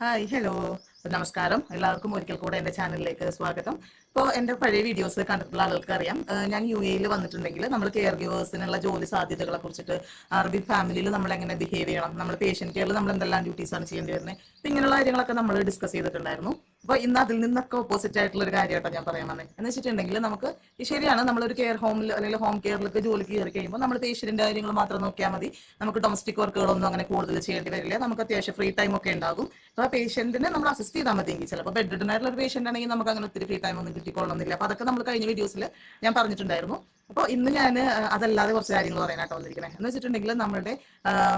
Hi hello നമസ്കാരം. എല്ലാവർക്കും ഒരിക്കൽ കൂടെ എന്റെ ചാനലിലേക്ക് സ്വാഗതം. ഇപ്പോൾ എന്റെ പഴയ വീഡിയോസ് കണ്ടിട്ടുള്ള ആളുകൾക്ക് അറിയാം ഞാൻ യു എയിൽ വന്നിട്ടുണ്ടെങ്കിൽ നമ്മൾ കെയർ ഗിവേഴ്സിനുള്ള ജോലി സാധ്യതകളെ കുറിച്ചിട്ട് അറബി ഫാമിലിയിൽ നമ്മൾ എങ്ങനെ ബിഹേവ് ചെയ്യണം നമ്മൾ പേഷ്യന്റ് കെയറിൽ നമ്മൾ എന്തെല്ലാം ഡ്യൂട്ടീസാണ് ചെയ്യേണ്ടി വരുന്നത് ഇങ്ങനെയുള്ള കാര്യങ്ങളൊക്കെ നമ്മൾ ഡിസ്കസ് ചെയ്തിട്ടുണ്ടായിരുന്നു. അപ്പോൾ ഇന്ന് അതിൽ നിന്നൊക്കെ ഓപ്പോസിറ്റ് ആയിട്ടുള്ള ഒരു കാര്യമായിട്ടാണ് ഞാൻ പറയാൻ വന്നത് എന്ന് വെച്ചിട്ടുണ്ടെങ്കിൽ നമുക്ക് ശരിയാണ് നമ്മളൊരു കെയർ ഹോമിൽ അല്ലെങ്കിൽ ഹോം കെയറിലൊക്കെ ജോലിക്ക് കയറി കഴിയുമ്പോൾ നമ്മൾ പേഷ്യന്റിന്റെ കാര്യങ്ങൾ മാത്രം നോക്കിയാൽ മതി. നമുക്ക് ഡൊമസ്റ്റിക് വർക്കുകളൊന്നും അങ്ങനെ കൂടുതൽ ചെയ്യേണ്ടി വരില്ല. നമുക്ക് അത്യാവശ്യം ഫ്രീ ടൈം ഒക്കെ ഉണ്ടാകും. അപ്പോൾ പേഷ്യന്റിനെ നമ്മൾ അസിസ്റ്റ് ചെയ്താൽ മതിയെങ്കിൽ ചിലപ്പോൾ ബെഡ് ആയിട്ടുള്ള ഒരു പേഷ്യന്റ് ആണെങ്കിൽ നമുക്ക് അങ്ങനെ ഒത്തിരി ഫ്രീ ടൈം ഒന്നും കിട്ടിക്കൊള്ളണമെന്നില്ല അപ്പോൾ അതൊക്കെ നമ്മൾ കഴിഞ്ഞ വീഡിയോസിൽ ഞാൻ പറഞ്ഞിട്ടുണ്ടായിരുന്നു. അപ്പോൾ ഇന്ന് ഞാൻ അതല്ലാതെ കുറച്ച് കാര്യങ്ങൾ പറയാനായിട്ട് വന്നിരിക്കുന്നത് എന്ന് വെച്ചിട്ടുണ്ടെങ്കിൽ നമ്മുടെ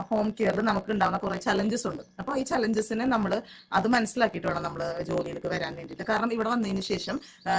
ഹോം കെയറിൽ നമുക്ക് ഉണ്ടാകുന്ന കുറേ ചലഞ്ചസ് ഉണ്ട്. അപ്പോൾ ഈ ചലഞ്ചസിനെ നമ്മൾ അത് മനസ്സിലാക്കിയിട്ട് വേണം നമ്മൾ ജോലിയിലേക്ക് വരാൻ വേണ്ടിയിട്ട്. കാരണം ഇവിടെ വന്നതിന് ശേഷം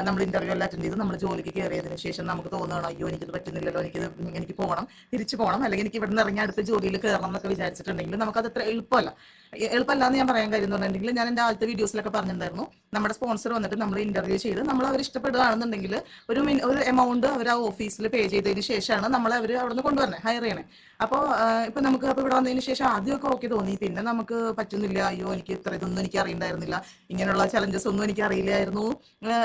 നമ്മൾ ഇന്റർവ്യൂ എല്ലാം അറ്റൻഡ് ചെയ്ത് നമ്മൾ ജോലിക്ക് കയറിയതിന് ശേഷം നമുക്ക് തോന്നണം അയ്യോ എനിക്കിത് പറ്റുന്നില്ലല്ലോ എനിക്ക് എനിക്ക് പോകണം തിരിച്ചു പോകണം അല്ലെങ്കിൽ എനിക്ക് ഇവിടെ നിന്ന് ഇറങ്ങി അടുത്ത ജോലിയിൽ കയറണം എന്നൊക്കെ വിചാരിച്ചിട്ടുണ്ടെങ്കിൽ നമുക്കത് അത്ര എളുപ്പമല്ല. എ- എളുപ്പമല്ല എന്ന് ഞാൻ പറയാൻ എന്ന് ഞാൻ എന്റെ ആദ്യത്തെ വീഡിയോസിലൊക്കെ പറഞ്ഞിട്ടുണ്ടായിരുന്നു. നമ്മുടെ സ്പോൺസർ വന്നിട്ട് നമ്മൾ ഇന്റർവ്യൂ ചെയ്ത് നമ്മൾ അവർ ഇഷ്ടപ്പെടുകയാണെന്നുണ്ടെങ്കിൽ ഒരു ഒരു എമൗണ്ട് അവർ ആ ഓഫീസിൽ പേ ചെയ്തതിന് ശേഷമാണ് നമ്മൾ അവർ അവിടെ നിന്ന് കൊണ്ടുവരണേ ഹയർ ചെയ്യണേ അപ്പോൾ ഇപ്പം നമുക്ക് അപ്പോൾ ഇവിടെ വന്നതിന് ശേഷം ആദ്യമൊക്കെ ഓക്കെ തോന്നി. പിന്നെ നമുക്ക് പറ്റുന്നില്ല. അയ്യോ എനിക്ക് ഇത്ര ഇതൊന്നും എനിക്ക് അറിയണ്ടായിരുന്നില്ല. ഇങ്ങനെയുള്ള ചലഞ്ചസ് ഒന്നും എനിക്ക് അറിയില്ലായിരുന്നു.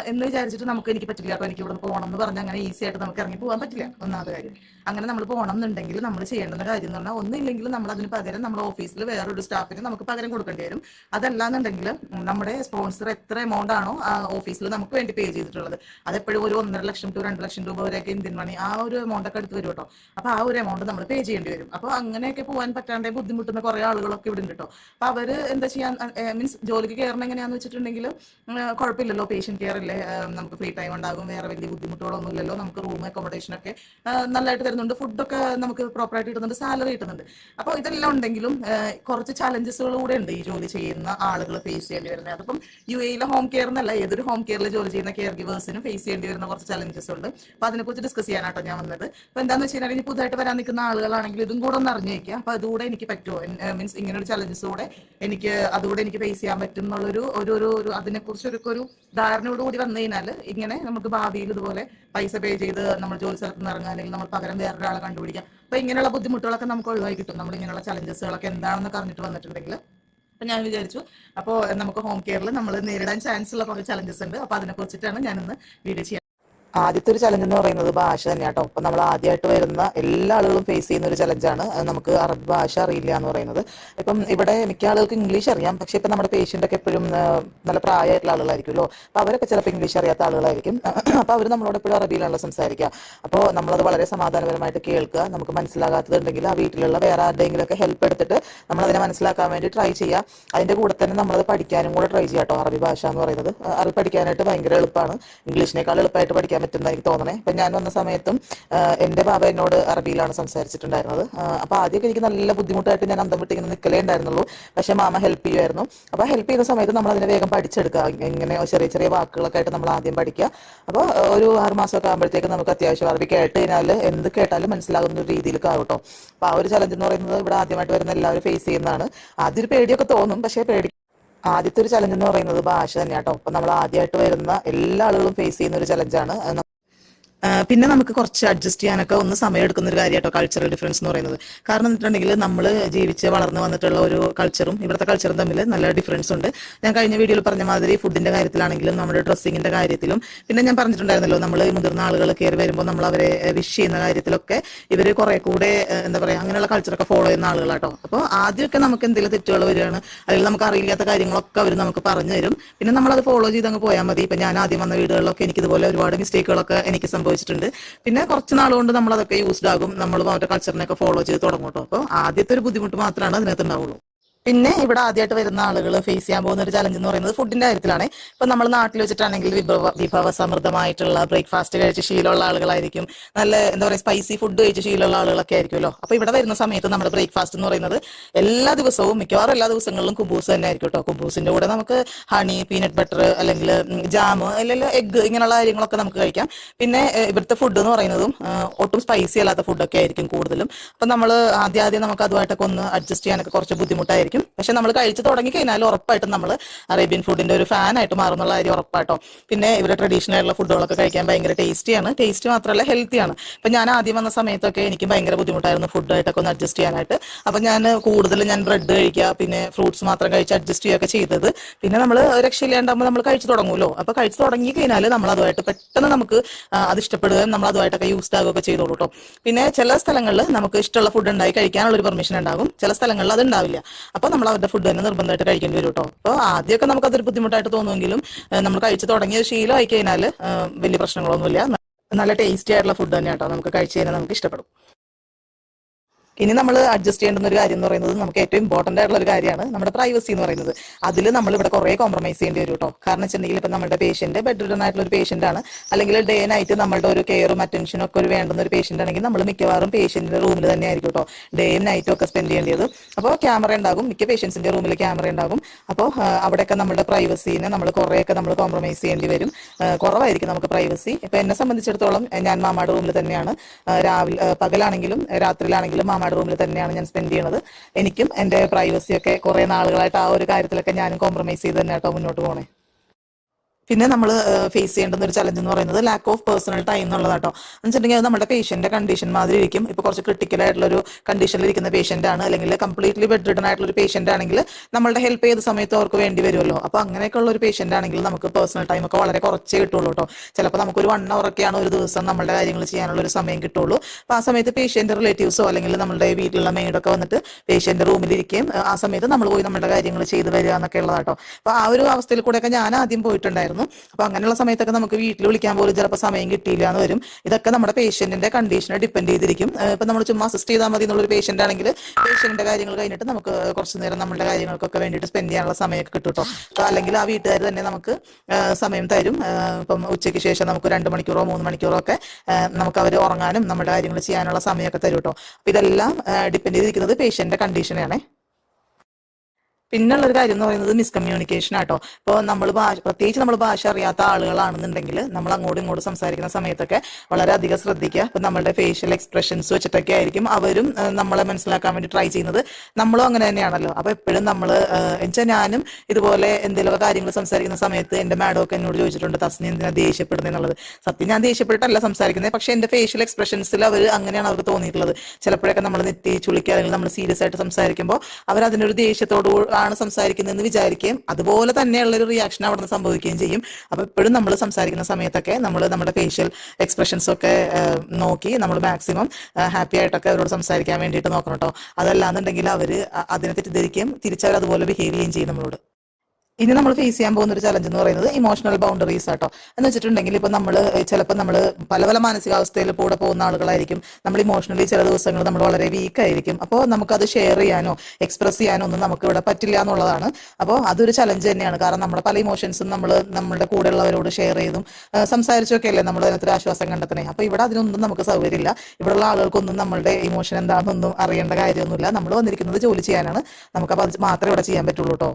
എന്ന് വിചാരിച്ചിട്ട് നമുക്ക് എനിക്ക് പറ്റില്ല. അപ്പോൾ എനിക്ക് ഇവിടെ പോകണം എന്ന് പറഞ്ഞാൽ അങ്ങനെ ഈസി ആയിട്ട് നമുക്ക് ഇറങ്ങി പോകാൻ പറ്റില്ല. ഒന്നാമത് കാര്യം. അങ്ങനെ നമ്മൾ പോകണം എന്നുണ്ടെങ്കിൽ നമ്മൾ ചെയ്യേണ്ടുന്ന കാര്യം എന്ന് പറഞ്ഞാൽ ഒന്നില്ലെങ്കിലും നമ്മൾ അതിന് പകരം നമ്മുടെ ഓഫീസിൽ വേറൊരു സ്റ്റാഫിന് നമുക്ക് പകരം കൊടുക്കേണ്ടി വരും. അതല്ലാന്നുണ്ടെങ്കിൽ നമ്മുടെ സ്പോൺസർ എത്ര എമൗണ്ട് ആണോ ആ ഓഫീസിൽ നമുക്ക് വേണ്ടി പേ ചെയ്തിട്ടുള്ളത്. അതെപ്പോഴും ഒരു ഒന്നര ലക്ഷം ടു രണ്ട് ലക്ഷം രൂപ വരെയൊക്കെ ഇന്ത്യൻ മണി ആ ഒരു എമൗണ്ട് ഒക്കെ എടുത്ത് വരും കേട്ടോ അപ്പൊ ആ ഒരു എമൗണ്ട് നമ്മൾ പേ ചെയ്യേണ്ടി വരും. അപ്പൊ അങ്ങനെയൊക്കെ പോകാൻ പറ്റാണ്ട് ബുദ്ധിമുട്ടുന്ന കുറെ ആളുകളൊക്കെ ഇവിടെ ഉണ്ട് കേട്ടോ അപ്പൊ അവർ എന്താ ചെയ്യാൻ മീൻസ് ജോലിക്ക് കയറണം എങ്ങനെയാന്ന് വെച്ചിട്ടുണ്ടെങ്കിൽ കുഴപ്പമില്ലല്ലോ. പേഷ്യന്റ് കെയർ അല്ലേ നമുക്ക് ഫ്രീ ടൈം ഉണ്ടാകും. വേറെ വലിയ ബുദ്ധിമുട്ടുകളൊന്നും ഇല്ലല്ലോ. നമുക്ക് റൂം അക്കോമഡേഷൻ ഒക്കെ നല്ലതായിട്ട് തരുന്നുണ്ട്. ഫുഡൊക്കെ നമുക്ക് പ്രോപ്പറായിട്ട് കിട്ടുന്നുണ്ട്. സാലറി കിട്ടുന്നുണ്ട്. അപ്പോൾ ഇതെല്ലാം ഉണ്ടെങ്കിലും കുറച്ച് കുറച്ച് കൂടെ ഉണ്ട് ഈ ജോലി ചെയ്യുന്ന ആളുകൾ ഫേസ് ചെയ്യേണ്ടി വരുന്നത്. അതിപ്പം യു എയിലെ ഹോം കെയർ എന്നല്ല ഏതൊരു ഹോം കെയറിൽ ജോലി ചെയ്യുന്ന കെയർ ഗിവേഴ്സിനും ഫേസ് ചെയ്യേണ്ടി വരുന്ന കുറച്ച് ചലഞ്ചസ് ഉണ്ട്. അപ്പൊ അതിനെക്കുറിച്ച് ഡിസ്കസ് ചെയ്യാനാട്ടോ ഞാൻ വന്നത്. അപ്പൊ എന്താന്ന് വെച്ച് കഴിഞ്ഞാൽ ഇനി പുതുതായിട്ട് വരാൻ നിൽക്കുന്ന ആളുകളാണെങ്കിൽ ഇതും കൂടെ ഒന്ന് അറിഞ്ഞു അപ്പൊ അതുകൂടെ എനിക്ക് പറ്റുമോ? മീൻസ് ഇങ്ങനെ ഒരു ചലഞ്ചസ് കൂടെ എനിക്ക് അതുകൂടെ എനിക്ക് ഫേസ് ചെയ്യാൻ പറ്റും എന്നുള്ളൊരു ഒരു ഒരു അതിനെക്കുറിച്ച് ഒരു ഒരു ധാരണയോടുകൂടി വന്നു കഴിഞ്ഞാൽ ഇങ്ങനെ നമുക്ക് ഭാവിയിൽ ഇതുപോലെ പൈസ പേ ചെയ്ത് നമ്മൾ ജോലി സ്ഥലത്ത് നിന്ന് ഇറങ്ങാൻ അല്ലെങ്കിൽ നമ്മൾ പകരം വേറൊരാളെ കണ്ടുപിടിക്കാം അപ്പൊ ഇങ്ങനെയുള്ള ബുദ്ധിമുട്ടുകളൊക്കെ നമുക്ക് ഒഴിവായി കിട്ടും. നമ്മൾ ഇങ്ങനെയുള്ള ചലഞ്ചസുകളൊക്കെ എന്താണെന്ന് അറിഞ്ഞിട്ട് വന്നിട്ടുണ്ടെങ്കിൽ അപ്പൊ ഞാൻ വിചാരിച്ചു. അപ്പോൾ നമുക്ക് ഹോം കെയറിൽ നമ്മൾ നേരിടാൻ ചാൻസ് ഉള്ള കുറച്ച് ചലഞ്ചസ് ഉണ്ട്. അപ്പൊ അതിനെ കുറിച്ചിട്ടാണ് ഞാനിന്ന് വീഡിയോ ചെയ്യാൻ ആദ്യത്തെ ഒരു ചലഞ്ച് എന്ന് പറയുന്നത് ഭാഷ തന്നെയാണ് തന്നെയാട്ടോ അപ്പം നമ്മൾ ആദ്യമായിട്ട് വരുന്ന എല്ലാ ആളുകളും ഫേസ് ചെയ്യുന്ന ഒരു ചലഞ്ചാണ് നമുക്ക് അറബ് ഭാഷ അറിയില്ല എന്ന് പറയുന്നത്. ഇപ്പം ഇവിടെ മിക്ക ആളുകൾക്ക് ഇംഗ്ലീഷ് അറിയാം. പക്ഷേ ഇപ്പം നമ്മുടെ പേഷ്യന്റ് ഒക്കെ എപ്പോഴും നല്ല പ്രായമായിട്ടുള്ള ആളുകളായിരിക്കുമല്ലോ അപ്പം അവരൊക്കെ ചിലപ്പോൾ ഇംഗ്ലീഷ് അറിയാത്ത ആളുകളായിരിക്കും. അപ്പോൾ അവർ നമ്മളോട് എപ്പോഴും അറബിയിലാണല്ലോ സംസാരിക്കുക. അപ്പോൾ നമ്മളത് വളരെ സമാധാനപരമായിട്ട് കേൾക്കുക. നമുക്ക് മനസ്സിലാകാത്തതുണ്ടെങ്കിൽ ആ വീട്ടിലുള്ള വേറെ ആരുടെയെങ്കിലും ഒക്കെ ഹെൽപ്പ് എടുത്തിട്ട് നമ്മൾ അതിനെ മനസ്സിലാക്കാൻ വേണ്ടി ട്രൈ ചെയ്യുക. അതിന്റെ കൂടെ തന്നെ നമ്മളത് പഠിക്കാനും കൂടെ ട്രൈ ചെയ്യാം കേട്ടോ അറബി ഭാഷ എന്ന് പറയുന്നത്. അത് പഠിക്കാനായിട്ട് ഭയങ്കര എളുപ്പമാണ്. ഇംഗ്ലീഷിനേക്കാൾ എളുപ്പമായിട്ട് പഠിക്കാൻ പറ്റുന്ന എനിക്ക് തോന്നണേ. ഇപ്പൊ ഞാൻ വന്ന സമയത്തും എന്റെ ബാബ എന്നോട് അറബിയിലാണ് സംസാരിച്ചിട്ടുണ്ടായിരുന്നത്. അപ്പോൾ അപ്പൊ ആദ്യമൊക്കെ എനിക്ക് നല്ല ബുദ്ധിമുട്ടായിട്ട് ഞാൻ അന്തം വിട്ടിങ്ങനെ നിൽക്കലേ ഉണ്ടായിരുന്നുള്ളൂ. പക്ഷെ മാമ ഹെൽപ്പ് ചെയ്യുമായിരുന്നു അപ്പോൾ ഹെൽപ്പ് ചെയ്യുന്ന സമയത്ത് നമ്മൾ അതിനെ വേഗം പഠിച്ചെടുക്കുക. ഇങ്ങനെ ചെറിയ ചെറിയ വാക്കുകളൊക്കെ ആയിട്ട് നമ്മൾ ആദ്യം പഠിക്കുക. അപ്പോൾ ഒരു ആറ് മാസമൊക്കെ ആകുമ്പോഴത്തേക്ക് നമുക്ക് അത്യാവശ്യം അറബി കേട്ട് കഴിഞ്ഞാൽ എന്ത് കേട്ടാലും മനസ്സിലാകുന്ന ഒരു രീതിയിലൊക്കെ ആവും കേട്ടോ. അപ്പൊ ആ ഒരു ചലഞ്ച് എന്ന് പറയുന്നത് ഇവിടെ ആദ്യമായിട്ട് വരുന്ന എല്ലാവരും ഫേസ് ചെയ്യുന്നതാണ്. ആദ്യം ഒരു പേടിയൊക്കെ തോന്നും പക്ഷേ പേടി ആദ്യത്തെ ഒരു ചലഞ്ച് എന്ന് പറയുന്നത് ഭാഷ തന്നെയാട്ടോ. അപ്പൊ നമ്മൾ ആദ്യമായിട്ട് വരുന്ന എല്ലാ ആളുകളും ഫേസ് ചെയ്യുന്ന ഒരു ചലഞ്ചാണ് പിന്നെ നമുക്ക് കുറച്ച് അഡ്ജസ്റ്റ് ചെയ്യാനൊക്കെ ഒന്ന് സമയം എടുക്കുന്ന ഒരു കാര്യമായിട്ടോ കൾച്ചറൽ ഡിഫറൻസ് എന്ന് പറയുന്നത്. കാരണം എന്നിട്ടുണ്ടെങ്കിൽ നമ്മൾ ജീവിച്ച് വളർന്നു വന്നിട്ടുള്ള ഒരു കൾച്ചറും ഇവിടുത്തെ കൾച്ചറും തമ്മിൽ നല്ല ഡിഫറൻസ് ഉണ്ട്. ഞാൻ കഴിഞ്ഞ വീഡിയോയിൽ പറഞ്ഞ മാതിരി ഫുഡിന്റെ കാര്യത്തിലാണെങ്കിലും നമ്മുടെ ഡ്രസ്സിങ്ങിന്റെ കാര്യത്തിലും പിന്നെ ഞാൻ പറഞ്ഞിട്ടുണ്ടായിരുന്നല്ലോ നമ്മൾ മുതിർന്ന ആളുകൾ കയറി വരുമ്പോൾ നമ്മൾ അവരെ വിഷ് ചെയ്യുന്ന കാര്യത്തിലൊക്കെ ഇവർ കുറെ കൂടെ എന്താ പറയുക അങ്ങനെയുള്ള കൾച്ചറൊക്കെ ഫോളോ ചെയ്യുന്ന ആളുകളാട്ടോ. അപ്പോൾ ആദ്യമൊക്കെ നമുക്ക് എന്തെങ്കിലും തെറ്റുകൾ വരികയാണ് അല്ലെങ്കിൽ നമുക്ക് അറിയില്ലാത്ത കാര്യങ്ങളൊക്കെ അവർ നമുക്ക് പറഞ്ഞു തരും. പിന്നെ നമ്മൾ അത് ഫോളോ ചെയ്ത് അങ്ങ് പോയാൽ മതി. ഇപ്പം ഞാൻ ആദ്യം വന്ന വീടുകളിലൊക്കെ എനിക്ക് ഇതുപോലെ ഒരുപാട് മിസ്റ്റേക്കുകളൊക്കെ എനിക്ക് സംഭവിച്ചിട്ടുണ്ട് പിന്നെ കുറച്ച് നാൾ കൊണ്ട് നമ്മൾ അതൊക്കെ യൂസ്ഡ് ആകും. നമ്മൾ അവരുടെ കൾച്ചറിനെയൊക്കെ ഫോളോ ചെയ്ത് തുടങ്ങും കേട്ടോ അപ്പോൾ ആദ്യത്തെ ഒരു ബുദ്ധിമുട്ട് മാത്രമാണ് അതിനകത്ത് ഉണ്ടാവുള്ളൂ. പിന്നെ ഇവിടെ ആദ്യമായിട്ട് വരുന്ന ആളുകൾ ഫേസ് ചെയ്യാൻ പോകുന്ന ഒരു ചലഞ്ച് എന്ന് പറയുന്നത് ഫുഡിന്റെ കാര്യത്തിലാണ്. ഇപ്പൊ നമ്മൾ നാട്ടിൽ വെച്ചിട്ടാണെങ്കിൽ വിഭവ വിഭവ സമൃദ്ധമായിട്ടുള്ള ബ്രേക്ക്ഫാസ്റ്റ് കഴിച്ച് ശീലമുള്ള ആളുകളായിരിക്കും. നല്ല എന്താ പറയുക സ്പൈസി ഫുഡ് കഴിച്ച് ശീലമുള്ള ആളുകളൊക്കെ ആയിരിക്കുമല്ലോ. അപ്പൊ ഇവിടെ വരുന്ന സമയത്ത് നമ്മുടെ ബ്രേക്ക്ഫാസ്റ്റ് എന്ന് പറയുന്നത് എല്ലാ ദിവസവും മിക്കവാറും എല്ലാ ദിവസങ്ങളിലും കുബൂസ് തന്നെ ആയിരിക്കും കേട്ടോ. കുബൂസിന്റെ കൂടെ നമുക്ക് ഹണി പീനട്ട് ബട്ടർ അല്ലെങ്കിൽ ജാം അല്ലെങ്കിൽ എഗ്ഗ് ഇങ്ങനെയുള്ള കാര്യങ്ങളൊക്കെ നമുക്ക് കഴിക്കാം. പിന്നെ ഇവിടുത്തെ ഫുഡ് എന്ന് പറയുന്നതും ഒട്ടും സ്പൈസി അല്ലാത്ത ഫുഡൊക്കെ ആയിരിക്കും കൂടുതലും. അപ്പൊ നമ്മൾ ആദ്യം ആദ്യം നമുക്ക് അതുമായിട്ടൊക്കെ ഒന്ന് അഡ്ജസ്റ്റ് ചെയ്യാനൊക്കെ കുറച്ച് ബുദ്ധിമുട്ടായിരിക്കും. ആയിരിക്കും പക്ഷെ നമ്മൾ കഴിച്ചു തുടങ്ങി കഴിഞ്ഞാൽ ഉറപ്പായിട്ടും നമ്മൾ അറേബ്യൻ ഫുഡിന്റെ ഒരു ഫാൻ ആയിട്ട് മാറുന്നുള്ള കാര്യം ഉറപ്പാട്ടോ. പിന്നെ ഇവരുടെ ട്രഡീഷണൽ ആയിട്ടുള്ള ഫുഡുകളൊക്കെ കഴിക്കാൻ ഭയങ്കര ടേസ്റ്റിയാണ് ടേസ്റ്റ് മാത്രമല്ല ഹെൽത്തിയാണ് അപ്പൊ ഞാൻ ആദ്യം വന്ന സമയത്തൊക്കെ എനിക്ക് ഭയങ്കര ബുദ്ധിമുട്ടായിരുന്നു ഫുഡായിട്ടൊക്കെ ഒന്ന് അഡ്ജസ്റ്റ് ചെയ്യാനായിട്ട്. അപ്പൊ ഞാൻ കൂടുതൽ ഞാൻ ബ്രെഡ് കഴിക്കുക പിന്നെ ഫ്രൂട്ട്സ് മാത്രം കഴിച്ച് അഡ്ജസ്റ്റ് ചെയ്യുകയൊക്കെ ചെയ്തത്. പിന്നെ നമ്മൾ രക്ഷയില്ലാണ്ടാകുമ്പോൾ നമ്മൾ കഴിച്ചു തുടങ്ങുമല്ലോ. അപ്പൊ കഴിച്ചു തുടങ്ങി കഴിഞ്ഞാൽ നമ്മൾ അതുമായിട്ട് പെട്ടെന്ന് നമുക്ക് അത് ഇഷ്ടപ്പെടുകയും നമ്മൾ അതുമായിട്ടൊക്കെ യൂസ്ഡ് ആകുകയൊക്കെ ചെയ്തോളൂ കേട്ടോ പിന്നെ ചില സ്ഥലങ്ങളിൽ നമുക്ക് ഇഷ്ടമുള്ള ഫുഡ് ഉണ്ടായി കഴിക്കാനുള്ള ഒരു പെർമിഷൻ ഉണ്ടാകും. ചില സ്ഥലങ്ങളിൽ അത് ഉണ്ടാവില്ല. അപ്പൊ നമ്മൾ അവരുടെ ഫുഡ് തന്നെ നിർബന്ധമായിട്ട് കഴിക്കേണ്ടി വരും കേട്ടോ അപ്പോൾ ആദ്യമൊക്കെ നമുക്ക് അതൊരു ബുദ്ധിമുട്ടായിട്ട് തോന്നുമെങ്കിലും നമ്മൾ കഴിച്ചു തുടങ്ങിയ ശീലമായി കഴിഞ്ഞാൽ വലിയ പ്രശ്നങ്ങളൊന്നുമില്ല. നല്ല ടേസ്റ്റി ആയിട്ടുള്ള ഫുഡ് തന്നെ കേട്ടോ നമുക്ക് കഴിച്ചു കഴിഞ്ഞാൽ നമുക്ക് ഇഷ്ടപ്പെടും. ഇനി നമ്മൾ അഡ്ജസ്റ്റ് ചെയ്യേണ്ടുന്ന ഒരു കാര്യം എന്ന് പറയുന്നത് നമുക്ക് ഏറ്റവും ഇമ്പോർട്ടന്റ് ആയിട്ടുള്ള ഒരു കാര്യമാണ് നമ്മുടെ പ്രൈവസി എന്ന് പറയുന്നത്. അതിൽ നമ്മൾ ഇവിടെ കുറേ കോംപ്രമൈസ് ചെയ്യേണ്ടി വരും കേട്ടോ കാരണം വെച്ചിട്ടുണ്ടെങ്കിൽ ഇപ്പം നമ്മുടെ പേഷ്യന്റ് ബെഡ് റിഡൺ ആയിട്ടുള്ള ഒരു പേഷ്യന്റ് ആണ്. അല്ലെങ്കിൽ ഡേ നൈറ്റ് നമ്മളുടെ ഒരു കെയറും അറ്റൻഷനും ഒക്കെ ഒരു വേണ്ടുന്ന ഒരു പേഷ്യന്റ് ആണെങ്കിൽ നമ്മൾ മിക്കവാറും പേഷ്യന്റിന്റെ റൂമിൽ തന്നെ ആയിരിക്കും കേട്ടോ ഡേയും നൈറ്റും ഒക്കെ സ്പെൻഡ് ചെയ്യേണ്ടത്. അപ്പോൾ ക്യാമറ ഉണ്ടാകും. മിക്ക പേഷ്യൻസിന്റെ റൂമിൽ ക്യാമറ ഉണ്ടാകും. അപ്പോൾ അവിടെയൊക്കെ നമ്മുടെ പ്രൈവസീനെ നമ്മൾ കുറേയൊക്കെ നമ്മൾ കോംപ്രമൈസ് ചെയ്യേണ്ടി വരും. കുറവായിരിക്കും നമുക്ക് പ്രൈവസി ഇപ്പൊ എന്നെ സംബന്ധിച്ചിടത്തോളം ഞാൻ മാമാടെ റൂമിൽ തന്നെയാണ്. രാവിലെ പകലാണെങ്കിലും രാത്രിയിലാണെങ്കിലും രാത്രിയിലാണെങ്കിലും മാമാടെ റൂമിൽ തന്നെയാണ് ഞാൻ സ്പെൻഡ് ചെയ്യണത്. എനിക്കും എന്റെ പ്രൈവസിയൊക്കെ കുറെ നാളുകളായിട്ട് ആ ഒരു കാര്യത്തിലൊക്കെ ഞാനും കോംപ്രമൈസ് ചെയ്ത് തന്നെ കേട്ടോ മുന്നോട്ട് പോണേ. പിന്നെ നമ്മൾ ഫേസ് ചെയ്യേണ്ടുന്ന ഒരു ചലഞ്ച് എന്ന് പറയുന്നത് ലാക്ക് ഓഫ് പേഴ്സണൽ ടൈം എന്നുള്ളതാട്ടോ. എന്ന് വെച്ചിട്ടുണ്ടെങ്കിൽ അത് നമ്മുടെ പേഷ്യന്റെ കണ്ടീഷൻ മാതിരി ഇരിക്കും. ഇപ്പൊ കുറച്ച് ക്രിട്ടിക്കൽ ആയിട്ടുള്ള ഒരു കണ്ടീഷനിൽ ഇരിക്കുന്ന പേഷ്യന്റ് ആണ്. അല്ലെങ്കിൽ കംപ്ലീറ്റ്ലി ബെഡ് റിഡൺ ആയിട്ടുള്ള ഒരു പേഷ്യന്റ് ആണെങ്കിൽ നമ്മളുടെ ഹെൽപ്പ് ചെയ്ത സമയത്ത് അവർക്ക് വേണ്ടി വരുമല്ലോ. അപ്പോൾ അങ്ങനെയൊക്കെ ഒരു പേഷ്യന്റ് ആണെങ്കിൽ നമുക്ക് പേഴ്സണൽ ടൈം ഒക്കെ വളരെ കുറച്ചേ കിട്ടുള്ളൂ കേട്ടോ ചിലപ്പോൾ നമുക്ക് ഒരു വൺ അവർ ഒക്കെയാണ് ഒരു ദിവസം നമ്മളുടെ കാര്യങ്ങൾ ചെയ്യാനുള്ള ഒരു സമയം കിട്ടുള്ളൂ. അപ്പൊ ആ സമയത്ത് പേഷ്യന്റ് റിലേറ്റീവ്സോ അല്ലെങ്കിൽ നമ്മുടെ വീട്ടിലുള്ള മെയ്ഡൊക്കെ വന്നിട്ട് പേഷ്യന്റ് റൂമിൽ ഇരിക്കുകയും ആ സമയത്ത് നമ്മൾ പോയി നമ്മുടെ കാര്യങ്ങൾ ചെയ്തു വരിക എന്നൊക്കെ ഉള്ളതാട്ടോ. അപ്പോൾ ആ ഒരു അവസ്ഥയിൽ കൂടെയൊക്കെ ഞാൻ ആദ്യം പോയിട്ടുണ്ടായിരുന്നു. അപ്പൊ അങ്ങനെയുള്ള സമയത്തൊക്കെ നമുക്ക് വീട്ടിൽ വിളിക്കാൻ പോലും ചിലപ്പോൾ സമയം കിട്ടിയില്ല എന്ന് വരും. ഇതൊക്കെ നമ്മുടെ പേഷ്യന്റിന്റെ കണ്ടീഷനെ ഡിപ്പെൻഡ് ചെയ്തിരിക്കും. ഇപ്പൊ നമ്മൾ ചുമ്മാ അസിസ്റ്റ് ചെയ്താൽ മതി എന്നുള്ള ഒരു പേഷ്യന്റ് ആണെങ്കിൽ പേഷ്യന്റിന്റെ കാര്യങ്ങൾ കഴിഞ്ഞിട്ട് നമുക്ക് കുറച്ച് നേരം നമ്മുടെ കാര്യങ്ങൾക്കൊക്കെ വേണ്ടിയിട്ട് സ്പെൻഡ് ചെയ്യാനുള്ള സമയമൊക്കെ കിട്ടും കേട്ടോ അല്ലെങ്കിൽ ആ വീട്ടുകാർ തന്നെ നമുക്ക് സമയം തരും. ഇപ്പം ഉച്ചയ്ക്ക് ശേഷം നമുക്ക് രണ്ട് മണിക്കൂറോ മൂന്ന് മണിക്കൂറോ ഒക്കെ നമുക്ക് അവർ ഉറങ്ങാനും നമ്മുടെ കാര്യങ്ങൾ ചെയ്യാനുള്ള സമയമൊക്കെ തരും കേട്ടോ ഇതെല്ലാം ഡിപ്പെൻഡ് ചെയ്തിരിക്കുന്നത് പേഷ്യന്റിന്റെ കണ്ടീഷനെയാണേ പിന്നുള്ള ഒരു കാര്യം എന്ന് പറയുന്നത് മിസ്കമ്മ്യൂണിക്കേഷൻ ആട്ടോ. ഇപ്പോൾ നമ്മൾ ഭാഷ പ്രത്യേകിച്ച് നമ്മൾ ഭാഷ അറിയാത്ത ആളുകളാണെന്നുണ്ടെങ്കിൽ നമ്മൾ അങ്ങോട്ടും ഇങ്ങോട്ടും സംസാരിക്കുന്ന സമയത്തൊക്കെ വളരെയധികം ശ്രദ്ധിക്കുക. ഇപ്പം നമ്മളുടെ ഫേഷ്യൽ എക്സ്പ്രഷൻസ് വെച്ചിട്ടൊക്കെ ആയിരിക്കും അവരും നമ്മളെ മനസ്സിലാക്കാൻ വേണ്ടി ട്രൈ ചെയ്യുന്നത്. നമ്മളും അങ്ങനെ തന്നെയാണല്ലോ. അപ്പോൾ എപ്പോഴും നമ്മൾ എന്നുവെച്ചാൽ ഞാനും ഇതുപോലെ എന്തെങ്കിലുമൊക്കെ കാര്യങ്ങൾ സംസാരിക്കുന്ന സമയത്ത് എന്റെ മാഡം ഒക്കെ എന്നോട് ചോദിച്ചിട്ടുണ്ട് തസ്നി എന്തിനാ ദേഷ്യപ്പെടുന്നത് എന്നുള്ളത്? സത്യം ഞാൻ ദേഷ്യപ്പെട്ടിട്ടല്ല സംസാരിക്കുന്നത് പക്ഷേ എന്റെ ഫേഷ്യൽ എക്സ്പ്രഷൻസിൽ അവർ അങ്ങനെയാണ് അവർക്ക് തോന്നിയിട്ടുള്ളത്. ചിലപ്പോഴൊക്കെ നമ്മൾ നെറ്റി ചുളിക്കുക അല്ലെങ്കിൽ നമ്മൾ സീരിയസ് ആയിട്ട് സംസാരിക്കുമ്പോൾ അവർ അതിനൊരു ദേഷ്യത്തോട് ആണ് സംസാരിക്കുന്നതെന്ന് വിചാരിക്കുകയും അതുപോലെ തന്നെയുള്ള ഒരു റിയാക്ഷൻ അവിടെ നിന്ന് സംഭവിക്കുകയും ചെയ്യും. അപ്പൊ എപ്പോഴും നമ്മൾ സംസാരിക്കുന്ന സമയത്തൊക്കെ നമ്മൾ നമ്മുടെ ഫേഷ്യൽ എക്സ്പ്രഷൻസ് ഒക്കെ നോക്കി നമ്മൾ മാക്സിമം ഹാപ്പി ആയിട്ടൊക്കെ അവരോട് സംസാരിക്കാൻ വേണ്ടിയിട്ട് നോക്കണം കേട്ടോ അതല്ലാന്നുണ്ടെങ്കിൽ അവർ അതിനെ തെറ്റിദ്ധരിക്കുകയും തിരിച്ചവർ അതുപോലെ ബിഹേവ് ചെയ്യുകയും ചെയ്യും നമ്മളോട്. ഇനി നമ്മൾ ഫേസ് ചെയ്യാൻ പോകുന്ന ഒരു ചലഞ്ച് എന്ന് പറയുന്നത് ഇമോഷണൽ ബൗണ്ടറീസ് ആട്ടോ. എന്ന് വെച്ചിട്ടുണ്ടെങ്കിൽ ഇപ്പൊ നമ്മൾ ചിലപ്പോൾ നമ്മൾ പല പല മാനസികാവസ്ഥയിൽ കൂടെ പോകുന്ന ആളുകളായിരിക്കും. നമ്മൾ ഇമോഷണലി ചില ദിവസങ്ങൾ നമ്മൾ വളരെ വീക്ക് ആയിരിക്കും. അപ്പോൾ നമുക്കത് ഷെയർ ചെയ്യാനോ എക്സ്പ്രസ് ചെയ്യാനോ ഒന്നും നമുക്ക് ഇവിടെ പറ്റില്ല എന്നുള്ളതാണ്. അപ്പോൾ അതൊരു ചലഞ്ച് തന്നെയാണ്. കാരണം നമ്മുടെ പല ഇമോഷൻസും നമ്മൾ നമ്മുടെ കൂടെയുള്ളവരോട് ഷെയർ ചെയ്തും സംസാരിച്ചൊക്കെ അല്ലേ നമ്മൾ അതിനകത്തൊരു ആശ്വാസം കണ്ടെത്തണേ. അപ്പോൾ ഇവിടെ അതിനൊന്നും നമുക്ക് സൗകര്യമില്ല. ഇവിടെയുള്ള ആളുകൾക്കൊന്നും നമ്മളുടെ ഇമോഷൻ എന്താണെന്നൊന്നും അറിയേണ്ട കാര്യമൊന്നുമില്ല. നമ്മൾ വന്നിരിക്കുന്നത് ജോലി ചെയ്യാനാണ്. നമുക്കപ്പോൾ അത് മാത്രമേ ഇവിടെ ചെയ്യാൻ പറ്റുള്ളൂ കേട്ടോ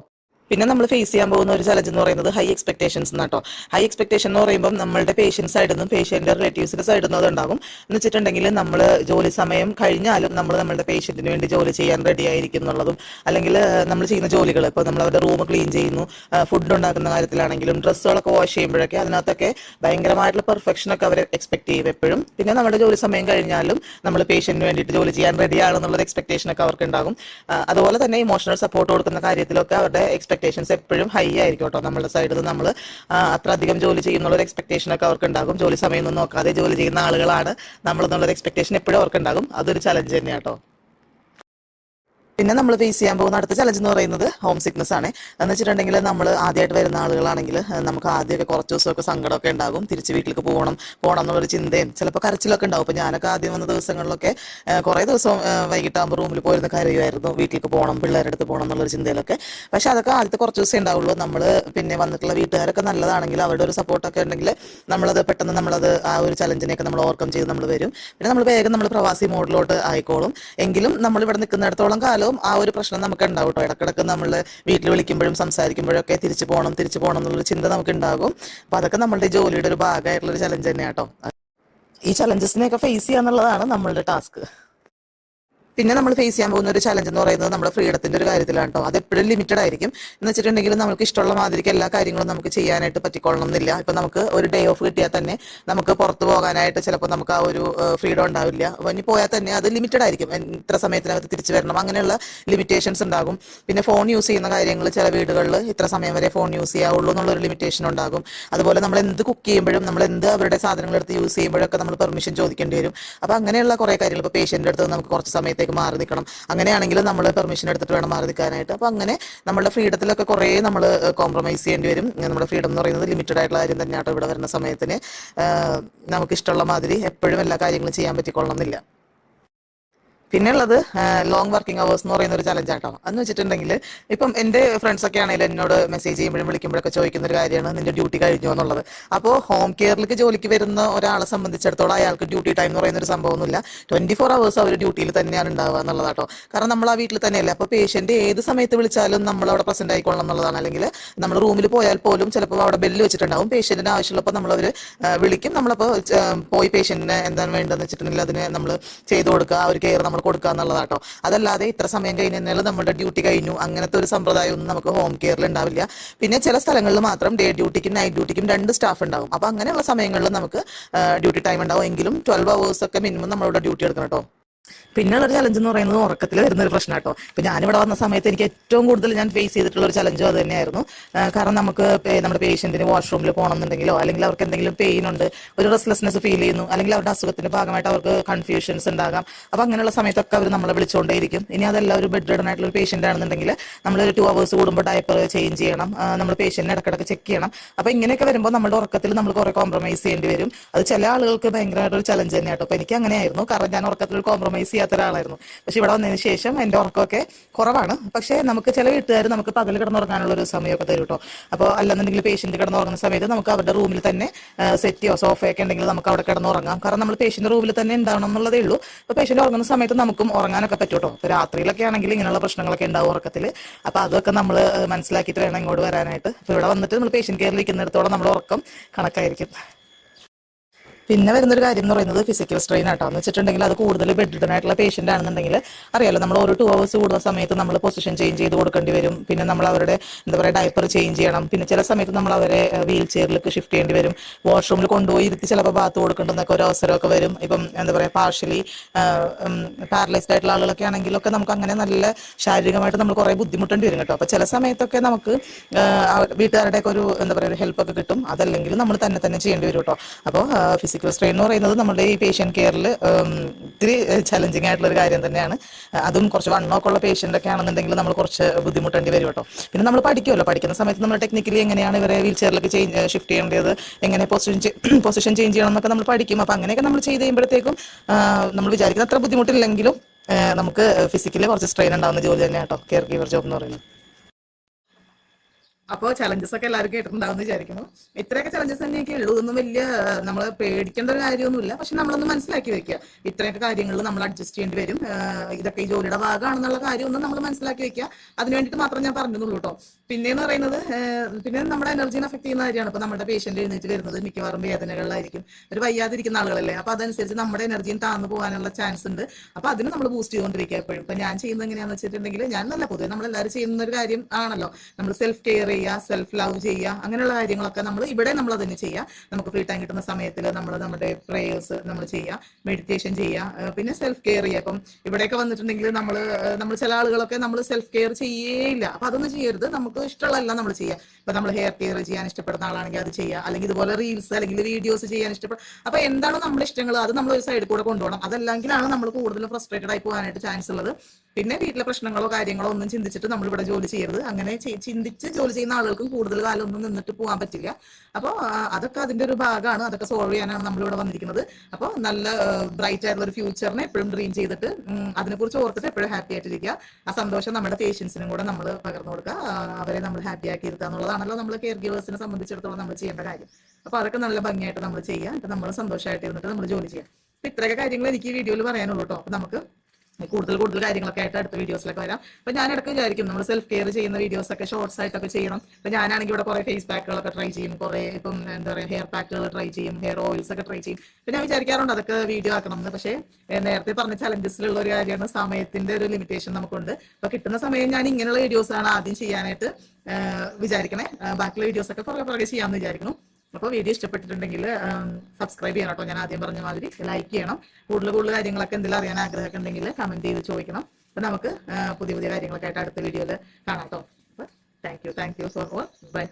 പിന്നെ നമ്മൾ ഫേസ് ചെയ്യാൻ പോകുന്ന ഒരു ചലഞ്ച് എന്ന് പറയുന്നത് ഹൈ എക്സ്പെക്ടേഷൻസ് എന്നാട്ടോ. ഹൈ എക്സ്പെക്ടേഷൻ എന്ന് പറയുമ്പോൾ നമ്മളുടെ പേഷ്യൻസ് സൈഡിൽ നിന്നും പേഷ്യന്റെ റിലേറ്റീവ്സിന്റെ സൈഡിൽ നിന്നും അതുണ്ടാകും. എന്ന് വെച്ചിട്ടുണ്ടെങ്കിൽ നമ്മൾ ജോലി സമയം കഴിഞ്ഞാലും നമ്മൾ നമ്മുടെ പേഷ്യന്റിന് വേണ്ടി ജോലി ചെയ്യാൻ റെഡി ആയിരിക്കും എന്നുള്ളതും അല്ലെങ്കിൽ നമ്മൾ ചെയ്യുന്ന ജോലികൾ ഇപ്പോൾ നമ്മൾ അവരുടെ റൂം ക്ലീൻ ചെയ്യുന്നു ഫുഡ് ഉണ്ടാക്കുന്ന കാര്യത്തിലാണെങ്കിലും ഡ്രസ്സുകളൊക്കെ വാഷ് ചെയ്യുമ്പോഴൊക്കെ അതിനകത്തൊക്കെ ഭയങ്കരമായിട്ടുള്ള പെർഫെക്ഷനൊക്കെ അവർ എക്സ്പെക്ട് ചെയ്യും എപ്പോഴും. പിന്നെ നമ്മുടെ ജോലി സമയം കഴിഞ്ഞാലും നമ്മൾ പേഷ്യന്റിന് വേണ്ടിയിട്ട് ജോലി ചെയ്യാൻ റെഡി ആണെന്നുള്ളൊരു എക്സ്പെക്ടേഷനൊക്കെ അവർക്ക് ഉണ്ടാകും അതുപോലെ തന്നെ ഇമോഷണൽ സപ്പോർട്ട് കൊടുക്കുന്ന കാര്യത്തിലൊക്കെ അവരുടെ എക്സ്പെക്ടേഷൻസ് എപ്പോഴും ഹൈ ആയിരിക്കും കേട്ടോ നമ്മുടെ സൈഡിൽ നിന്ന് നമ്മൾ അത്ര അധികം ജോലി ചെയ്യുന്നുള്ള ഒരു എക്സ്പെക്ടേഷൻ ഒക്കെ അവർക്ക് ഉണ്ടാകും ജോലി സമയം ഒന്നും നോക്കാതെ ജോലി ചെയ്യുന്ന ആളുകളാണ് നമ്മൾ എന്നുള്ളൊരു എക്സ്പെക്ടേഷൻ എപ്പോഴും അവർക്ക് ഉണ്ടാകും അതൊരു ചലഞ്ച് തന്നെയാണ് കേട്ടോ. പിന്നെ നമ്മൾ ഫേസ് ചെയ്യാൻ പോകുന്ന അടുത്ത ചലഞ്ച് എന്ന് പറയുന്നത് ഹോം സിക്നസ് ആണ്. എന്ന് വെച്ചിട്ടുണ്ടെങ്കിൽ നമ്മൾ ആദ്യമായിട്ട് വരുന്ന ആളുകളാണെങ്കിൽ നമുക്ക് ആദ്യമൊക്കെ കുറച്ച് ദിവസമൊക്കെ സങ്കടമൊക്കെ ഉണ്ടാകും. തിരിച്ച് വീട്ടിലേക്ക് പോകണം പോകണം എന്നുള്ളൊരു ചിന്തയും ചിലപ്പോൾ കരച്ചിലൊക്കെ ഉണ്ടാവും. അപ്പോൾ ഞാനൊക്കെ ആദ്യം വന്ന ദിവസങ്ങളിലൊക്കെ കുറേ ദിവസം വൈകിട്ടാകുമ്പോൾ റൂമിൽ പോയിരുന്ന കരയുമായിരുന്നു. വീട്ടിലേക്ക് പോകണം പിള്ളേരുടെ അടുത്ത് പോകണം എന്നുള്ളൊരു ചിന്തയിലൊക്കെ. പക്ഷേ അതൊക്കെ ആദ്യത്തെ കുറച്ച് ദിവസമേ ഉണ്ടാവുള്ളൂ. നമ്മൾ പിന്നെ വന്നിട്ടുള്ള വീട്ടുകാരൊക്കെ നല്ലതാണെങ്കിൽ അവരുടെ ഒരു സപ്പോർട്ടൊക്കെ ഉണ്ടെങ്കിൽ നമ്മളത് പെട്ടെന്ന് നമ്മളത് ആ ഒരു ചലഞ്ചിനെയൊക്കെ നമ്മൾ ഓവർകം ചെയ്ത് നമ്മൾ വരും. പിന്നെ നമ്മൾ വേഗം നമ്മൾ പ്രവാസി മോഡിലോട്ട് ആയിക്കോളും. എങ്കിലും നമ്മൾ ഇവിടെ നിൽക്കുന്നിടത്തോളം കാലവും ആ ഒരു പ്രശ്നം നമുക്ക് ഉണ്ടാവും കേട്ടോ. ഇടക്കിടക്ക് നമ്മൾ വീട്ടിൽ വിളിക്കുമ്പോഴും സംസാരിക്കുമ്പോഴും ഒക്കെ തിരിച്ചു പോകണം തിരിച്ചു പോകണം എന്നുള്ള ചിന്ത നമുക്ക് ഉണ്ടാകും അപ്പൊ അതൊക്കെ നമ്മളുടെ ജോലിയുടെ ഒരു ഭാഗമായിട്ടുള്ള ഒരു ചലഞ്ച് തന്നെയാട്ടോ ഈ ചലഞ്ചസിനെയൊക്കെ ഫേസ് ചെയ്യുക എന്നുള്ളതാണ് നമ്മളുടെ ടാസ്ക് പിന്നെ നമ്മൾ ഫേസ് ചെയ്യാൻ പോകുന്ന ഒരു ചലഞ്ച് എന്ന് പറയുന്നത് നമ്മുടെ ഫ്രീഡത്തിന്റെ ഒരു കാര്യത്തിലാണ് കേട്ടോ അത് എപ്പോഴും ലിമിറ്റഡ് ആയിരിക്കും. എന്ന് വെച്ചിട്ടുണ്ടെങ്കിൽ നമുക്ക് ഇഷ്ടമുള്ള മാതിരിക്ക് എല്ലാ കാര്യങ്ങളും നമുക്ക് ചെയ്യാനായിട്ട് പറ്റിക്കൊള്ളണം എന്നില്ല ഇപ്പം നമുക്ക് ഒരു ഡേ ഓഫ് കിട്ടിയാൽ തന്നെ നമുക്ക് പുറത്ത് പോകാനായിട്ട് ചിലപ്പോൾ നമുക്ക് ആ ഒരു ഫ്രീഡം ഉണ്ടാവില്ല. അപ്പോൾ ഇനി പോയാൽ തന്നെ അത് ലിമിറ്റഡ് ആയിരിക്കും. ഇത്ര സമയത്തിനകത്ത് തിരിച്ചു വരണം. അങ്ങനെയുള്ള ലിമിറ്റേഷൻസ് ഉണ്ടാകും. പിന്നെ ഫോൺ യൂസ് ചെയ്യുന്ന കാര്യങ്ങൾ ചില വീടുകളിൽ ഇത്ര സമയം വരെ ഫോൺ യൂസ് ചെയ്യാവുള്ളൂ എന്നുള്ളൊരു ലിമിറ്റേഷൻ ഉണ്ടാകും. അതുപോലെ നമ്മൾ എന്ത് കുക്ക് ചെയ്യുമ്പോഴും നമ്മൾ എന്ത് അവരുടെ സാധനങ്ങൾ എടുത്ത് യൂസ് ചെയ്യുമ്പോഴൊക്കെ നമ്മൾ പെർമിഷൻ ചോദിക്കേണ്ടി വരും. അപ്പോൾ അങ്ങനെയുള്ള കുറേ കാര്യങ്ങൾ. ഇപ്പോൾ പേഷ്യന്റെ അടുത്ത് നമുക്ക് കുറച്ച് സമയത്തേക്ക് മാറി നിൽക്കണം അങ്ങനെയാണെങ്കിൽ നമ്മൾ പെർമിഷൻ എടുത്തിട്ട് വേണം മാറി നിൽക്കാനായിട്ട്. അപ്പോൾ അങ്ങനെ നമ്മുടെ ഫ്രീഡത്തിലൊക്കെ കുറേ നമ്മൾ കോംപ്രമൈസ് ചെയ്യേണ്ടി വരും. നമ്മുടെ ഫ്രീഡം എന്ന് പറയുന്നത് ലിമിറ്റഡ് ആയിട്ടുള്ള കാര്യം തന്നെയാണ് ഇവിടെ വരുന്ന സമയത്തിന്. നമുക്ക് ഇഷ്ടമുള്ള മാതിരി എപ്പോഴും എല്ലാ കാര്യങ്ങളും ചെയ്യാൻ പറ്റിക്കൊള്ളണം എന്നില്ല പിന്നെ ലോങ് വർക്കിംഗ് അവേഴ്സ് എന്ന് പറയുന്ന ഒരു ചലഞ്ച് ആട്ടോ. എന്ന് വെച്ചിട്ടുണ്ടെങ്കിൽ ഇപ്പം എന്റെ ഫ്രണ്ട്സ് ഒക്കെ ആണെങ്കിലും എന്നോട് മെസ്സേജ് ചെയ്യുമ്പോഴും വിളിക്കുമ്പോഴൊക്കെ ചോദിക്കുന്ന ഒരു കാര്യമാണ് നിന്റെ ഡ്യൂട്ടി കഴിഞ്ഞു? എന്നുള്ളത്. അപ്പോൾ ഹോം കെയറിലേക്ക് ജോലിക്ക് വരുന്ന ഒരാളെ സംബന്ധിച്ചിടത്തോളം അയാൾക്ക് ഡ്യൂട്ടി ടൈം എന്ന് പറയുന്ന ഒരു സംഭവമൊന്നുമില്ല. ട്വന്റി ഫോർ അവേഴ്സ് അവർ ഡ്യൂട്ടിയിൽ തന്നെയാണ് ഉണ്ടാവുക എന്നുള്ളതാട്ടോ. കാരണം നമ്മൾ ആ വീട്ടിൽ തന്നെയല്ലേ. അപ്പോൾ പേഷ്യന്റ് ഏത് സമയത്ത് വിളിച്ചാലും നമ്മൾ അവിടെ പ്രസന്റ് ആയിക്കൊള്ളണം എന്നുള്ളതാണ്. അല്ലെങ്കിൽ നമ്മൾ റൂമിൽ പോയാൽ പോലും ചിലപ്പോൾ അവിടെ ബെല്ല് വെച്ചിട്ടുണ്ടാവും. പേഷ്യന്റിന് ആവശ്യമുള്ളപ്പോൾ നമ്മളവർ വിളിക്കും. നമ്മളപ്പോൾ പോയി പേഷ്യന്റിന് എന്താണ് വേണ്ടതെന്ന് വെച്ചിട്ടുണ്ടെങ്കിൽ അതിന് നമ്മൾ ചെയ്തു കൊടുക്കുക. ആ ഒരു കെയർ നമ്മൾ കൊടുക്കുക എന്നുള്ളതാട്ടോ അതല്ലാതെ ഇത്ര സമയം കഴിഞ്ഞാൽ നമ്മുടെ ഡ്യൂട്ടി കഴിഞ്ഞു. അങ്ങനത്തെ ഒരു സമ്പ്രദായം ഒന്നും നമുക്ക് ഹോം കെയറിൽ ഉണ്ടാവില്ല പിന്നെ ചില സ്ഥലങ്ങളിൽ മാത്രം ഡേ ഡ്യൂട്ടിക്കും നൈറ്റ് ഡ്യൂട്ടിക്കും രണ്ട് സ്റ്റാഫ് ഉണ്ടാവും അപ്പൊ അങ്ങനെയുള്ള സമയങ്ങളിൽ നമുക്ക് ഡ്യൂട്ടി ടൈം ഉണ്ടാവും എങ്കിലും ട്വൽവ് അവേഴ്സ് ഒക്കെ മിനിമം നമ്മളിവിടെ ഡ്യൂട്ടി എടുക്കണം കേട്ടോ പിന്നെ ഒരു ചലഞ്ച് എന്ന് പറയുന്നത് ഉറക്കത്തിൽ വരുന്ന ഒരു പ്രശ്നം കേട്ടോ ഇപ്പൊ ഞാനിവിടെ വന്ന സമയത്ത് എനിക്ക് ഏറ്റവും കൂടുതൽ ഞാൻ ഫേസ് ചെയ്തിട്ടുള്ള ഒരു ചലഞ്ചും അത് തന്നെയായിരുന്നു. കാരണം നമുക്ക് നമ്മുടെ പേഷ്യന്റിന് വാഷ്റൂമിൽ പോകണം എന്നുണ്ടെങ്കിലോ അല്ലെങ്കിൽ അവർക്ക് എന്തെങ്കിലും പെയിൻ ഉണ്ട് ഒരു റെസ്ലെസ്നെസ് ഫീൽ ചെയ്യുന്നു അല്ലെങ്കിൽ അവരുടെ അസുഖത്തിന്റെ ഭാഗമായിട്ട് അവർക്ക് കൺഫ്യൂഷൻസ് ഉണ്ടാകാം. അപ്പൊ അങ്ങനെയുള്ള സമയത്തൊക്കെ അവർ നമ്മളെ വിളിച്ചുകൊണ്ടേയിരിക്കും ഇനി അതല്ല ഒരു ബെഡ് റിഡൺ ആയിട്ടുള്ള ഒരു പേഷ്യന്റ് ആണെന്നുണ്ടെങ്കിൽ നമ്മൾ ഒരു ടു അവേഴ്സ് കൂടുമ്പോൾ ഡയപ്പർ ചേഞ്ച് ചെയ്യണം. നമ്മൾ പേഷ്യന്റിനെ ഇടക്കിടക്ക് ചെക്ക് ചെയ്യണം. അപ്പൊ ഇങ്ങനെയൊക്കെ വരുമ്പോൾ നമ്മുടെ ഉറക്കത്തിൽ നമ്മൾ കുറെ കോംപ്രമൈസ് ചെയ്യേണ്ടി വരും. അത് ചില ആളുകൾക്ക് ഭയങ്കരമായിട്ട് ഒരു ചലഞ്ച് തന്നെയാട്ടോ. അപ്പൊ എനിക്ക് അങ്ങനെയായിരുന്നു. കാരണം ഞാൻ ഉറക്കത്തിൽ കോംപ്രമൈസ് ചെയ്യാത്ത ഒരാളായിരുന്നു. പക്ഷെ ഇവിടെ വന്നതിന് ശേഷം എന്റെ ഉറക്കമൊക്കെ കുറവാണ്. പക്ഷെ നമുക്ക് ചില വീട്ടുകാർ നമുക്ക് പകൽ കിടന്നുറങ്ങാനുള്ള ഒരു സമയമൊക്കെ തരും കേട്ടോ. അപ്പോൾ അല്ലെന്നുണ്ടെങ്കിൽ പേഷ്യന്റ് കിടന്നുറങ്ങുന്ന സമയത്ത് നമുക്ക് അവരുടെ റൂമിൽ തന്നെ സെറ്റിയോ സോഫയൊക്കെ ഉണ്ടെങ്കിൽ നമുക്ക് അവിടെ കിടന്നുറങ്ങാം. കാരണം നമ്മൾ പേഷ്യന്റ് റൂമിൽ തന്നെ ഉണ്ടാവണം എന്നുള്ളതേ ഉള്ളൂ. അപ്പോൾ പേഷ്യന്റ് ഉറങ്ങുന്ന സമയത്ത് നമുക്കും ഉറങ്ങാനൊക്കെ പറ്റും കേട്ടോ. രാത്രിയിലൊക്കെ ആണെങ്കിൽ ഇങ്ങനെയുള്ള പ്രശ്നങ്ങളൊക്കെ ഉണ്ടാവും ഉറക്കത്തിൽ. അപ്പോൾ അതൊക്കെ നമ്മൾ മനസ്സിലാക്കിയിട്ട് വേണം ഇങ്ങോട്ട് വരാനായിട്ട്. അപ്പോൾ ഇവിടെ വന്നിട്ട് നമ്മൾ പേഷ്യന്റ് കെയറിൽ ഇരിക്കുന്നിടത്തോളം നമ്മുടെ ഉറക്കം കണക്കായിരിക്കും. പിന്നെ വരുന്നൊരു കാര്യം എന്ന് പറയുന്നത് ഫിസിക്കൽ സ്ട്രെയിൻ ആട്ടോ. എന്ന് വെച്ചിട്ടുണ്ടെങ്കിൽ അത് കൂടുതൽ ബെഡ്രിഡൻ ആയിട്ടുള്ള പേഷ്യന്റ് ആണെന്നുണ്ടെങ്കിൽ അറിയാലോ നമ്മൾ ഓരോ ടു അവേഴ്സ് കൂടുന്ന സമയത്ത് നമ്മൾ പൊസിഷൻ ചേഞ്ച് ചെയ്ത് കൊടുക്കേണ്ടി വരും. പിന്നെ നമ്മൾ അവരുടെ എന്താ പറയുക ഡയപ്പർ ചേഞ്ച് ചെയ്യണം. പിന്നെ ചില സമയത്ത് നമ്മൾ അവരെ വീൽ ചെയറിലേക്ക് ഷിഫ്റ്റ് ചെയ്യേണ്ടി വരും. വാഷ്റൂമിൽ കൊണ്ടുപോയി ഇരുത്തി ചിലപ്പോൾ ബാത്ത് കൊടുക്കേണ്ടെന്നൊക്കെ ഒരു അവസരമൊക്കെ വരും. ഇപ്പം എന്താ പറയുക പാർഷ്യലി പാരലൈസ്ഡ് ആയിട്ടുള്ള ആളുകളൊക്കെ ആണെങ്കിലൊക്കെ നമുക്ക് അങ്ങനെ നല്ല ശാരീരികമായിട്ട് നമ്മൾ കുറേ ബുദ്ധിമുട്ടേണ്ടി വരും കേട്ടോ. അപ്പോൾ ചില സമയത്തൊക്കെ നമുക്ക് വീട്ടുകാരുടെയൊക്കെ ഒരു എന്താ പറയുക ഒരു ഹെൽപ്പൊക്കെ കിട്ടും. അതല്ലെങ്കിൽ നമ്മൾ തന്നെ തന്നെ ചെയ്യേണ്ടി വരും കേട്ടോ. അപ്പോൾ ഫിസിക്കൽ സ്ട്രെയിൻ എന്ന് പറയുന്നത് നമ്മുടെ ഈ പേഷ്യൻ കെയറിൽ ഇത്തിരി ചലഞ്ചിങ് ആയിട്ടുള്ള ഒരു കാര്യം തന്നെയാണ്. അതും കുറച്ച് വണ്ണമൊക്കെ ഉള്ള പേഷ്യന്റൊക്കെ ആണെന്നുണ്ടെങ്കിൽ നമ്മൾ കുറച്ച് ബുദ്ധിമുട്ടേണ്ടി വരും കേട്ടോ. പിന്നെ നമ്മൾ പഠിക്കുമല്ലോ പഠിക്കുന്ന സമയത്ത് നമ്മൾ ടെക്നിക്കലി എങ്ങനെയാണ് ഇവരെ വീൽ ചെയറിലേക്ക് ചേഞ്ച് ഷിഫ്റ്റ് ചെയ്യേണ്ടത്? എങ്ങനെ പൊസിഷൻ പൊസിഷൻ ചേഞ്ച് ചെയ്യണം എന്നൊക്കെ നമ്മൾ പഠിക്കും. അപ്പോൾ അങ്ങനെയൊക്കെ നമ്മൾ ചെയ്ത് കഴിയുമ്പോഴത്തേക്കും നമ്മൾ വിചാരിക്കുന്ന അത്ര ബുദ്ധിമുട്ടില്ലെങ്കിലും നമുക്ക് ഫിസിക്കലി കുറച്ച് സ്ട്രെയിൻ ഉണ്ടാകുന്ന ജോലി തന്നെ കേട്ടോ. കെയർ ഗീവർ ജോബ് എന്ന് പറയുന്നത്. അപ്പോൾ ചലഞ്ചസ് ഒക്കെ എല്ലാവരും കേട്ടിട്ടുണ്ടാവും വിചാരിക്കുന്നു. ഇത്രയൊക്കെ ചലഞ്ചസ് തന്നെയൊക്കെ ഉള്ളൂ. ഇതൊന്നും വലിയ നമ്മൾ പേടിക്കേണ്ട ഒരു കാര്യമൊന്നുമില്ല. പക്ഷെ നമ്മളൊന്ന് മനസ്സിലാക്കി വെക്കുക. ഇത്രയൊക്കെ കാര്യങ്ങളിൽ നമ്മൾ അഡ്ജസ്റ്റ് ചെയ്യേണ്ടി വരും. ഇതൊക്കെ ഈ ജോലിയുടെ ഭാഗമാണെന്നുള്ള കാര്യം ഒന്ന് നമ്മൾ മനസ്സിലാക്കി വെക്കുക. അതിന് വേണ്ടിയിട്ട് മാത്രം ഞാൻ പറഞ്ഞതുള്ളൂ കേട്ടോ. പിന്നെയെന്ന് പറയുന്നത് പിന്നെ നമ്മുടെ എനർജീനെ അഫക്ട് ചെയ്യുന്ന കാര്യമാണ്. ഇപ്പൊ നമ്മുടെ പേഷ്യന്റ് എഴുന്നേറ്റ് വരുന്നത് മിക്കവാറും വേദനകളിലായിരിക്കും. ഒരു വയ്യാതിരിക്കുന്ന ആളുകളല്ലേ? അപ്പൊ അതനുസരിച്ച് നമ്മുടെ എനർജിയും താന്നു പോകാനുള്ള ചാൻസ് ഉണ്ട്. അപ്പൊ അതിന് നമ്മൾ ബൂസ്റ്റ് ചെയ്തുകൊണ്ടിരിക്കുക എപ്പോഴും. ഇപ്പൊ ഞാൻ ചെയ്യുന്നത് എങ്ങനെയാണെന്ന് വെച്ചിട്ടുണ്ടെങ്കിൽ ഞാൻ നല്ല പൊതുവെ നമ്മളെല്ലാവരും ചെയ്യുന്ന ഒരു കാര്യം ആണല്ലോ. നമ്മൾ സെൽഫ് കെയർ ചെയ്യുക സെൽഫ് ലവ് ചെയ്യുക അങ്ങനെയുള്ള കാര്യങ്ങളൊക്കെ നമ്മൾ ഇവിടെ നമ്മൾ അതിന് ചെയ്യുക നമുക്ക് ഫ്രീ ടൈം കിട്ടുന്ന സമയത്തിൽ നമ്മൾ നമ്മുടെ പ്രേയേഴ്സ് നമ്മൾ ചെയ്യുക മെഡിറ്റേഷൻ ചെയ്യുക പിന്നെ സെൽഫ് കെയർ ചെയ്യുക ഇപ്പം ഇവിടെയൊക്കെ വന്നിട്ടുണ്ടെങ്കിൽ നമ്മൾ നമ്മൾ ചില ആളുകളൊക്കെ നമ്മൾ സെൽഫ് കെയർ ചെയ്യേയില്ല. അപ്പൊ അതൊന്നും ചെയ്യരുത്. നമുക്ക് ഇഷ്ടമുള്ളതല്ല നമ്മൾ ചെയ്യുക ഇപ്പൊ നമ്മൾ ഹെയർ കെയർ ചെയ്യാൻ ഇഷ്ടപ്പെടുന്ന ആളാണെങ്കിൽ അത് ചെയ്യുക അല്ലെങ്കിൽ ഇതുപോലെ റീൽസ് അല്ലെങ്കിൽ വീഡിയോസ് ചെയ്യാൻ ഇഷ്ടപ്പെടും അപ്പൊ എന്താണോ നമ്മുടെ ഇഷ്ടങ്ങൾ അത് നമ്മൾ ഒരു സൈഡിൽ കൂടെ കൊണ്ടുപോകണം. അതല്ലെങ്കിലാണ് നമ്മൾ കൂടുതൽ ഫ്രസ്ട്രേറ്റഡ് ആയി പോകാനായിട്ട് ചാൻസ് ഉള്ളത്. പിന്നെ വീട്ടിലെ പ്രശ്നങ്ങളോ കാര്യങ്ങളോ ഒന്നും ചിന്തിച്ചിട്ട് നമ്മൾ ഇവിടെ ജോലി ചെയ്യരുത്. അങ്ങനെ ചിന്തിച്ച് ജോലി ചെയ്യുന്ന ആളുകൾക്കും കൂടുതൽ കാലം ഒന്നും നിന്നിട്ട് പോകാൻ പറ്റില്ല. അപ്പോൾ അതൊക്കെ അതിന്റെ ഒരു ഭാഗമാണ്. അതൊക്കെ സോൾവ് ചെയ്യാനാണ് നമ്മളിവിടെ വന്നിരിക്കുന്നത്. അപ്പോൾ നല്ല ബ്രൈറ്റ് ആയിട്ടുള്ള ഒരു ഫ്യൂച്ചറിനെ എപ്പോഴും ഡ്രീം ചെയ്തിട്ട് അതിനെക്കുറിച്ച് ഓർത്തിട്ട് എപ്പോഴും ഹാപ്പി ആയിട്ടിരിക്കുക. ആ സന്തോഷം നമ്മുടെ പേഷ്യൻസിനും കൂടെ നമ്മൾ പകർന്നു കൊടുക്കുക. അവരെ നമ്മൾ ഹാപ്പി ആക്കി ഇരുത്തുക എന്നുള്ളതാണല്ലോ നമ്മൾ കെയർ ഗിവേഴ്സിനെ സംബന്ധിച്ചിടത്തോളം നമ്മൾ ചെയ്യേണ്ട കാര്യം. അപ്പോൾ അതൊക്കെ നല്ല ഭംഗിയായിട്ട് നമ്മൾ ചെയ്യുക. എന്നിട്ട് നമ്മൾ സന്തോഷമായിട്ട് ഇരുന്നിട്ട് നമ്മൾ ജോലി ചെയ്യുക. ഇത്രയൊക്കെ കാര്യങ്ങൾ എനിക്ക് വീഡിയോയിൽ പറയാനുള്ളൂ കേട്ടോ അപ്പൊ നമുക്ക് കൂടുതൽ കൂടുതൽ കാര്യങ്ങളൊക്കെ ആയിട്ട് അടുത്ത വീഡിയോസിലൊക്കെ വരാം. അപ്പൊ ഞാൻ ഇടയ്ക്ക് വിചാരിക്കും നമ്മൾ സെൽഫ് കെയർ ചെയ്യുന്ന വീഡിയോസ് ഒക്കെ ഷോർട്സ് ആയിട്ടൊക്കെ ചെയ്യണം. അപ്പൊ ഞാനാണെങ്കിൽ ഇവിടെ കുറെ ഫേസ് പാക്കുകളൊക്കെ ട്രൈ ചെയ്യും. കുറെ ഇപ്പം എന്താ പറയുക ഹെയർ പാക്കുകൾ ട്രൈ ചെയ്യും ഹെയർ ഓയിൽസ് ഒക്കെ ട്രൈ ചെയ്യും. പിന്നെ ഞാൻ വിചാരിക്കാറുണ്ട് അതൊക്കെ വീഡിയോ ആക്കണം എന്ന്. പക്ഷേ നേരത്തെ പറഞ്ഞ ചലഞ്ചസിലുള്ള ഒരു കാര്യമാണ് സമയത്തിന്റെ ഒരു ലിമിറ്റേഷൻ നമുക്കുണ്ട്. അപ്പൊ കിട്ടുന്ന സമയം ഞാൻ ഇങ്ങനെയുള്ള വീഡിയോസ് ആണ് ആദ്യം ചെയ്യാനായിട്ട് വിചാരിക്കണേ. ബാക്കിയുള്ള വീഡിയോസ് ഒക്കെ പുറകെ പുറകെ ചെയ്യാമെന്ന് വിചാരിക്കുന്നു. അപ്പോൾ വീഡിയോ ഇഷ്ടപ്പെട്ടിട്ടുണ്ടെങ്കിൽ സബ്സ്ക്രൈബ് ചെയ്യണം കേട്ടോ. ഞാൻ ആദ്യം പറഞ്ഞ മാതിരി ലൈക്ക് ചെയ്യണം. കൂടുതൽ കൂടുതൽ കാര്യങ്ങളൊക്കെ എന്തെങ്കിലും അറിയാൻ ആഗ്രഹമൊക്കെ ഉണ്ടെങ്കിൽ കമന്റ് ചെയ്ത് ചോദിക്കണം. അപ്പൊ നമുക്ക് പുതിയ പുതിയ കാര്യങ്ങളൊക്കെ ആയിട്ട് അടുത്ത വീഡിയോയിൽ കാണാം കേട്ടോ. Thank you thank you for bye